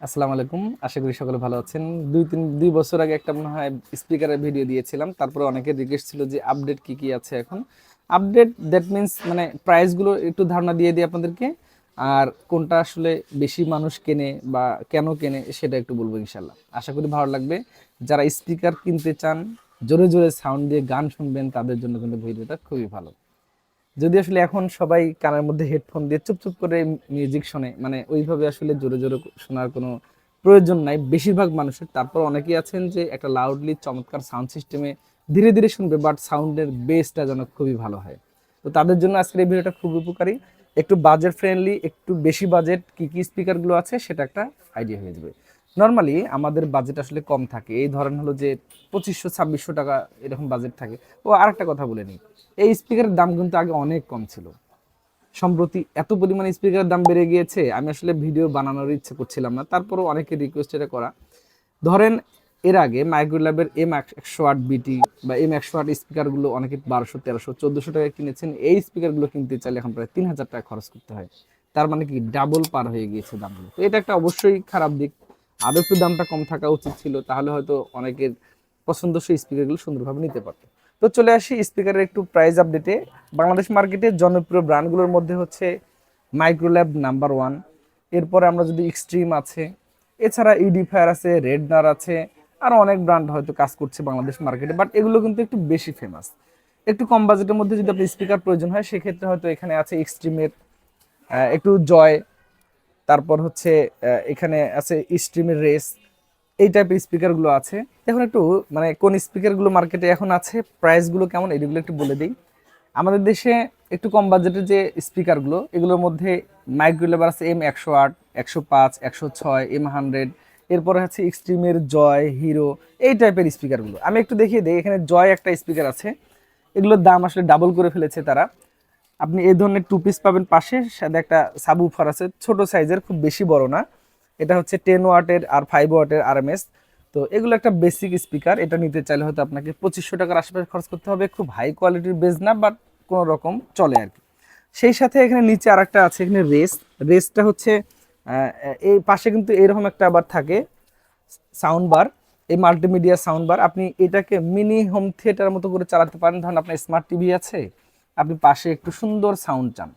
আসসালামু আলাইকুম। আশা করি সকলে ভালো আছেন। দুই তিন, দুই বছর আগে একটা মনে হয় স্পিকারের ভিডিও দিয়েছিলাম। তারপরে অনেকের রিকোয়েস্ট ছিল যে আপডেট কি কি আছে এখন। আপডেট দ্যাট মিন্স মানে প্রাইসগুলো একটু ধারণা দিয়ে দিই আপনাদেরকে। আর কোনটা আসলে বেশি মানুষ কেনে বা কেন কেনে সেটা একটু বলব ইনশাল্লাহ আশা করি ভালো লাগবে। যারা স্পিকার কিনতে চান, জোরে জোরে সাউন্ড দিয়ে গান শুনবেন, তাদের জন্য কিন্তু ভিডিওটা খুবই ভালো। যদি আসলে এখন সবাই কানের মধ্যে হেডফোন দিয়ে চুপচুপ করে মিউজিক শোনে মানে ওইভাবে আসলে জোরে জোরে শোনার কোনো প্রয়োজন নাই। বেশিরভাগ মানুষের, তারপর অনেকেই আছেন যে একটা লাউডলি চমৎকার সাউন্ড সিস্টেমে ধীরে ধীরে শুনবে বাট সাউন্ডের বেসটা যেন খুবই ভালো হয়। তো তাদের জন্য আজকের এই ভিডিওটা খুব উপকারী। একটু বাজেট ফ্রেন্ডলি একটু বেশি বাজেট কি কি স্পিকারগুলো আছে সেটা একটা আইডিয়া হয়ে যাবে। নর্মালি আমাদের বাজেট আসলে কম থাকে। এই ধরেন হলো যে পঁচিশশো, ছাব্বিশশো টাকা এরকম বাজেট থাকে। ও আরেকটা কথা বলে নিই। এই স্পিকারের দাম কিন্তু আগে অনেক কম ছিল। সম্প্রতি এত পরিমাণে স্পিকারের দাম বেড়ে গিয়েছে, আমি আসলে ভিডিও বানানোর ইচ্ছে করছিলাম না। তারপরও অনেকে রিকোয়েস্ট এটা করা। ধরেন এর আগে মাইক্রোল্যাবের এম একশো আট বিটি বা এম একশো আট স্পিকারগুলো অনেকে বারোশো, তেরোশো, চোদ্দোশো টাকা কিনেছেন। এই স্পিকারগুলো কিনতে চাইলে এখন প্রায় তিন হাজার টাকা খরচ করতে হয়। তার মানে কি ডাবল পার হয়ে গিয়েছে দামগুলো। তো এটা একটা অবশ্যই খারাপ দিক। আরও একটু দামটা কম থাকা উচিত ছিল, তাহলে হয়তো অনেকের পছন্দ পছন্দসই স্পিকারগুলো সুন্দরভাবে নিতে পারতো। তো চলে আসি স্পিকারের একটু প্রাইস আপডেটে বাংলাদেশ মার্কেটে জনপ্রিয় ব্র্যান্ডগুলোর মধ্যে হচ্ছে মাইক্রোল্যাব নাম্বার ওয়ান এরপরে আমরা যদি এক্সট্রিম আছে, এছাড়া ইডিফায়ার আছে রেডনার আছে আরও অনেক ব্র্যান্ড হয়তো কাজ করছে বাংলাদেশ মার্কেটে বাট এগুলো কিন্তু একটু বেশি ফেমাস একটু কম বাজেটের মধ্যে যদি আপনি স্পিকার প্রয়োজন হয়, সেক্ষেত্রে হয়তো এখানে আছে এক্সট্রিমের একটু জয় তারপর হচ্ছে এখানে আছে স্ট্রিমের রেস এই টাইপের স্পিকারগুলো আছে। এখন একটু মানে কোন স্পিকারগুলো মার্কেটে এখন আছে প্রাইসগুলো কেমন, এগুলো একটু বলে দিই। আমাদের দেশে একটু কম বাজেটের যে স্পিকারগুলো এগুলোর মধ্যে মাইক্রোলেভার আছে এম একশো আট, একশো পাঁচ, একশো ছয় এম হান্ড্রেড এরপরে হচ্ছে এক্সট্রিমের জয় হিরো এই টাইপের স্পিকারগুলো আমি একটু দেখিয়ে দিই, এখানে জয় একটা স্পিকার আছে। এগুলোর দাম আসলে ডাবল করে ফেলেছে তারা। আপনি এই ধরনের টু পিস পাবেন। পাশে সাথে একটা সাবউফার আছে। ছোট সাইজের খুব বেশি বড় না। এটা হচ্ছে টেন ওয়াটের আর ফাইভ ওয়াটের আরএমএস তো এগুলো একটা বেসিক স্পিকার এটা নিতে চাইলে হয়তো আপনাকে পঁচিশশো টাকার আশেপাশে খরচ করতে হবে। খুব হাই কোয়ালিটির বেস না বাট কোনো রকম চলে আর কি। সেই সাথে এখানে নিচে আরেকটা আছে, এখানে রেস রেসটা হচ্ছে এই পাশে কিন্তু এরকম একটা আবার থাকে সাউন্ড বার এই মাল্টিমিডিয়া সাউন্ড বার আপনি এটাকে মিনি হোম থিয়েটার মতো করে চালাতে পারেন। ধরুন আপনার স্মার্ট টিভি আছে। আপনি পাশে একটু সুন্দর সাউন্ড চান।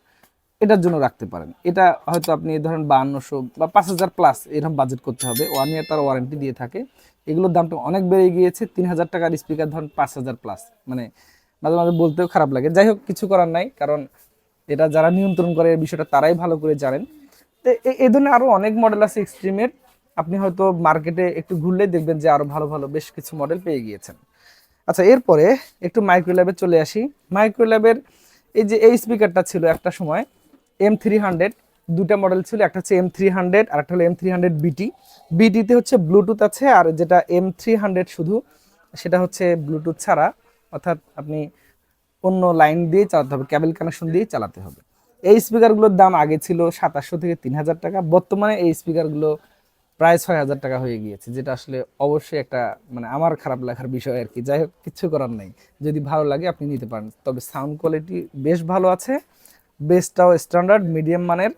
এটার জন্য রাখতে পারেন। এটা হয়তো আপনি ধরেন বাহান্নশো বা পাঁচ হাজার প্লাস এরকম বাজেট করতে হবে। ওয়ান ইয়ার তার ওয়ারেন্টি দিয়ে থাকে। এগুলোর দামটা অনেক বেড়ে গিয়েছে। তিন হাজার টাকার স্পিকার ধরেন পাঁচ হাজার প্লাস মানে মাঝে মাঝে বলতেও খারাপ লাগে। যাই হোক, কিছু করার নাই। কারণ এটা যারা নিয়ন্ত্রণ করে এই বিষয়টা তারাই ভালো করে জানেন। তো এই ধরনের আরও অনেক মডেল আছে এক্সট্রিমের আপনি হয়তো মার্কেটে একটু ঘুরলেই দেখবেন যে আরও ভালো ভালো বেশ কিছু মডেল পেয়ে গিয়েছেন। আচ্ছা এরপরে একটু মাইক্রোল্যাবে চলে আসি। মাইক্রোল্যাবের এই যে এই স্পিকারটা ছিল একটা সময় এম থ্রি হান্ড্রেড দুটা মডেল ছিল, একটা হচ্ছে এম থ্রি হান্ড্রেড আর একটা হলো এম থ্রি হান্ড্রেড বিটি বিটিতে হচ্ছে ব্লুটুথ আছে আর যেটা এম থ্রি হান্ড্রেড শুধু, সেটা হচ্ছে ব্লুটুথ ছাড়া। অর্থাৎ আপনি অন্য লাইন দিয়ে চালাতে হবে ক্যাবেল কানেকশন দিয়ে চালাতে হবে। এই স্পিকারগুলোর দাম আগে ছিল সাতাশশো থেকে তিন হাজার টাকা। বর্তমানে এই স্পিকারগুলো প্রায় ছয় হাজার টাকা হয়ে গিয়েছে, যেটা আসলে অবশ্যই একটা মানে আমার খারাপ লাগার বিষয় আর কি। যাই হোক কিচ্ছু করার নাই। যদি ভালো লাগে, আপনি নিতে পারেন। তবে সাউন্ড কোয়ালিটি বেশ ভালো আছে। বেসটাও স্ট্যান্ডার্ড মিডিয়াম মানের।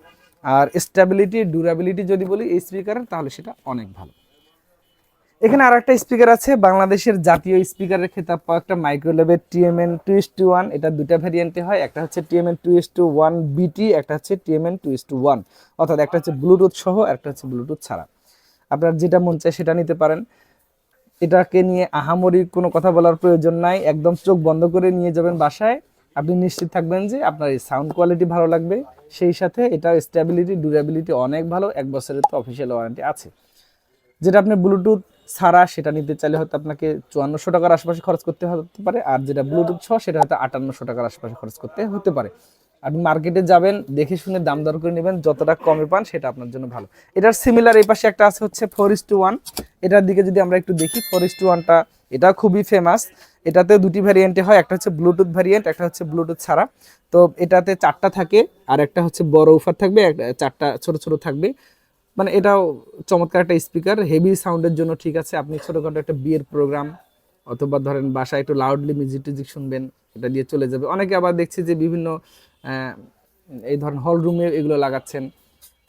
আর স্টেবিলিটি ডিউরাবিলিটি যদি বলি, এই স্পিকারের তাহলে সেটা অনেক ভালো। এখানে আর একটা স্পিকার আছে, বাংলাদেশের জাতীয় স্পিকারের খেতাব। পাওয়া একটা মাইক্রোলেভের TMN two is two one এটা দুটা ভ্যারিয়েন্টে হয়। একটা হচ্ছে TMN two is two one BT একটা হচ্ছে TMN two is two one অর্থাৎ একটা হচ্ছে ব্লুটুথ সহ একটা হচ্ছে ব্লুটুথ ছাড়া। আপনার যেটা মন চায় সেটা নিতে পারেন। এটাকে নিয়ে আহামরি কোনো কথা বলার প্রয়োজন নাই। একদম চোখ বন্ধ করে নিয়ে যাবেন বাসায়। আপনি নিশ্চিত থাকবেন যে আপনার এই সাউন্ড কোয়ালিটি ভালো লাগবে। সেই সাথে এটা স্টেবিলিটি ডিউরেবিলিটি অনেক ভালো। এক বছরের তো অফিসিয়াল ওয়ারেন্টি আছে। যেটা আপনি ব্লুটুথ ছাড়া সেটা নিতে চাইলে হয়তো আপনাকে চুয়ান্নশো টাকার আশেপাশে খরচ করতে হতে পারে। আর যেটা ব্লুটুথ সহ সেটা হয়তো আটান্নশো টাকার আশেপাশে খরচ করতে হতে পারে। আপনি মার্কেটে যাবেন, দেখে শুনে দাম দর করে নেবেন, যতটা কমে পান সেটা আপনার জন্য ভালো। এটার সিমিলার এই পাশে একটা আছে হচ্ছে ফোর ইস টু ওয়ান এটার দিকে যদি আমরা একটু দেখি ফোর ইস টু ওয়ানটা এটা খুবই ফেমাস এটাতে দুটি ভ্যারিয়েন্টে হয়, একটা হচ্ছে ব্লুটুথ ভ্যারিয়েন্ট একটা হচ্ছে ব্লুটুথ ছাড়া। তো এটাতে চারটা থাকে, আর একটা হচ্ছে বড় উফার থাকবে চারটা ছোট ছোট থাকবে। মানে এটাও চমৎকার একটা স্পিকার হেভি সাউন্ডের জন্য ঠিক আছে। আপনি ছোটখাটো একটা বিয়ের প্রোগ্রাম অথবা ধরেন বাসায় একটু লাউডলি মিউজিক টিউজিক শুনবেন, এটা দিয়ে চলে যাবে। অনেকে আবার দেখছি যে বিভিন্ন এই ধরেন হল রুমে এগুলো লাগাচ্ছেন।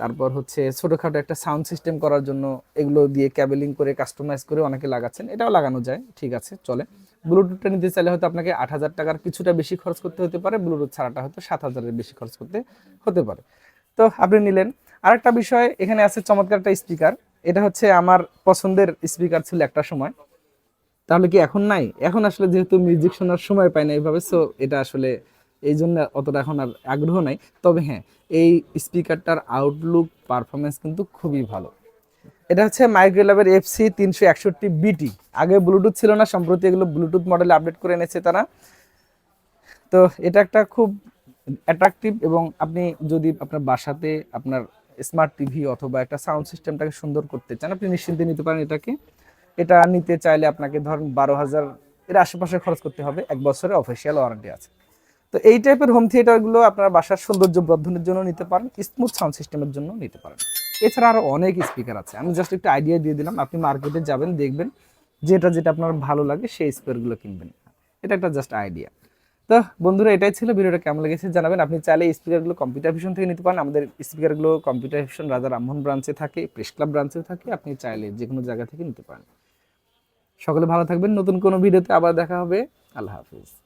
তারপর হচ্ছে ছোটোখাটো একটা সাউন্ড সিস্টেম করার জন্য এগুলো দিয়ে ক্যাবেলিং করে কাস্টমাইজ করে অনেকে লাগাচ্ছেন। এটাও লাগানো যায়, ঠিক আছে, চলে। ব্লুটুথটা নিতে চাইলে হয়তো আপনাকে আট হাজার টাকার কিছুটা বেশি খরচ করতে হতে পারে ব্লুটুথ ছাড়াটা হয়তো সাত হাজারের বেশি খরচ করতে হতে পারে। তো আপনি নিলেন। আরেকটা বিষয়, এখানে আছে চমৎকার একটা স্পিকার এটা হচ্ছে আমার পছন্দের স্পিকার ছিল একটা সময়। তাহলে কি এখন নাই? এখন আসলে যেহেতু মিউজিক শোনার সময় পাই না এইভাবে সো এটা আসলে এই জন্য অতটা এখন আর আগ্রহ নাই। তবে হ্যাঁ এই স্পিকারটার আউটলুক পারফরমেন্স কিন্তু খুবই ভালো। এটা হচ্ছে মাইক্রোল্যাবের এফসি তিনশো একষট্টি বিটি আগে ব্লুটুথ ছিল না, সম্প্রতি এগুলো ব্লুটুথ মডেলে আপডেট করে এনেছে তারা। তো এটা একটা খুব অ্যাট্রাকটিভ এবং আপনি যদি আপনার বাসাতে আপনার স্মার্ট টিভি অথবা একটা সাউন্ড সিস্টেমটাকে সুন্দর করতে চান, আপনি নিশ্চিন্তে নিতে পারেন এটাকে। এটা নিতে চাইলে আপনাকে ধরুন বারো হাজার, এর আশেপাশে খরচ করতে হবে, এক বছরের অফিসিয়াল ওয়ারেন্টি আছে। তো এই টাইপের হোম থিয়েটারগুলো আপনার বাসার সৌন্দর্য বর্ধনের জন্য নিতে পারেন স্মুথ সাউন্ড সিস্টেমের জন্য নিতে পারেন। এছাড়া আরও অনেক স্পিকার আছে। আমি জাস্ট একটু আইডিয়া দিয়ে দিলাম, আপনি মার্কেটে যাবেন, দেখবেন যেটা যেটা আপনার ভালো লাগে সেই স্পিকারগুলো কিনবেন। এটা একটা জাস্ট আইডিয়া তো বন্ধুরা, এটাই ছিল ভিডিওটা, কেমন লেগেছে জানাবেন। আপনি চাইলে স্পিকারগুলো কম্পিউটার ভিশন থেকে নিতে পারেন। আমাদের স্পিকারগুলো কম্পিউটার ভিশন রাজা রামমোহন ব্রাঞ্চে থাকে প্রেস ক্লাব ব্রাঞ্চেও থাকে। আপনি চাইলে যে কোনো জায়গা থেকে নিতে পারেন। সকলে ভালো থাকবেন। নতুন কোনো ভিডিওতে আবার দেখা হবে। আল্লাহ হাফিজ।